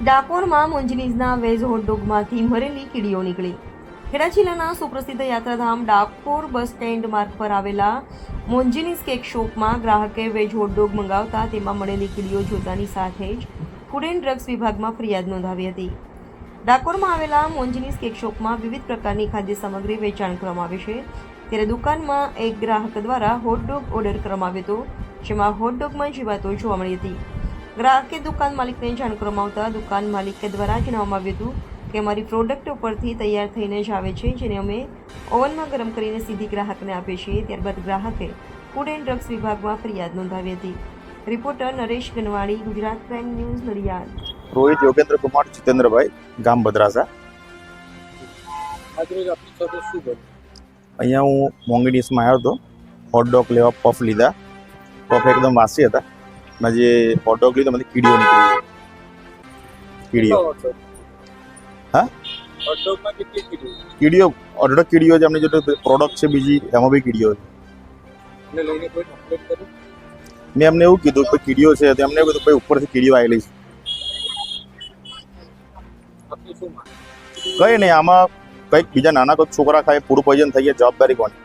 ડાકોરમાં મુંજનીઝના veg હોટડોગમાંથી Amreli કીડીઓ નીકળી. ખેડા જિલ્લાના સુપ્રસિદ્ધ યાત્રાધામ ડાકોર બસ સ્ટેન્ડ માર્ગ પર આવેલા મોન્જીનીઝ કેક શોપમાં ગ્રાહકે વેજ હોટડોગ મંગાવતા તેમાં મળેલી કીડીઓ જોતાની સાથે જ ફૂડ એન્ડ ડ્રગ્સ વિભાગમાં ફરિયાદ નોંધાવી હતી. ડાકોરમાં આવેલા મોંજનીઝ કેક શોપમાં વિવિધ પ્રકારની ખાદ્ય સામગ્રી વેચાણ કરવામાં આવે છે. ત્યારે દુકાનમાં એક ગ્રાહક દ્વારા હોટડોગ ઓર્ડર કરવામાં આવ્યો હતો, જેમાં હોટડોગમાં જીવાતો જોવા મળી હતી. ગ્રાહકે દુકાન માલિકને જાણ કરવામાં આવતા દુકાન માલિકે દ્વારા જણાવવામાં આવ્યું હતું કે અમારી પ્રોડક્ટ ઉપરથી તૈયાર થઈને જ આવે છે જેને અમે ઓવનમાં ગરમ કરીને સીધી ગ્રાહકને આપીએ છીએ. ત્યારબાદ ગ્રાહકે ફૂડ એન્ડ ડ્રગ્સ વિભાગમાં ફરિયાદ નોંધાવી હતી. Reporter Naresh Ganwadi Gujarat crime news Nadiad. Rohit Yogendra Kumar જીતેન્દ્રભાઈ ગામ બન્યું? અહીંયા હું મોંગીડીસમાં આવ્યો હતો. હોટડોગ લેવા પફ લીધા. પફ એકદમ વાસી હતા. અને જે હોટડોગ લીધો મને કીડીઓ નીકળી કીડીઓ. હા? કીડીઓ? અઢળક કીડીઓ છે એમની જે પ્રોડક્ટ છે બીજી એમાં બી કીડીઓ છે. મેં એમને એવું કીધું કે કીડીઓ છે તો એમને કીધું ભાઈ ઉપરથી કીડીઓ આવેલી છે કઈ નહીં આમાં કંઈક બીજા નાના કોઈ છોકરા ખાય ફૂડ પોઈઝન થઈ ગયા જવાબદારી કોની?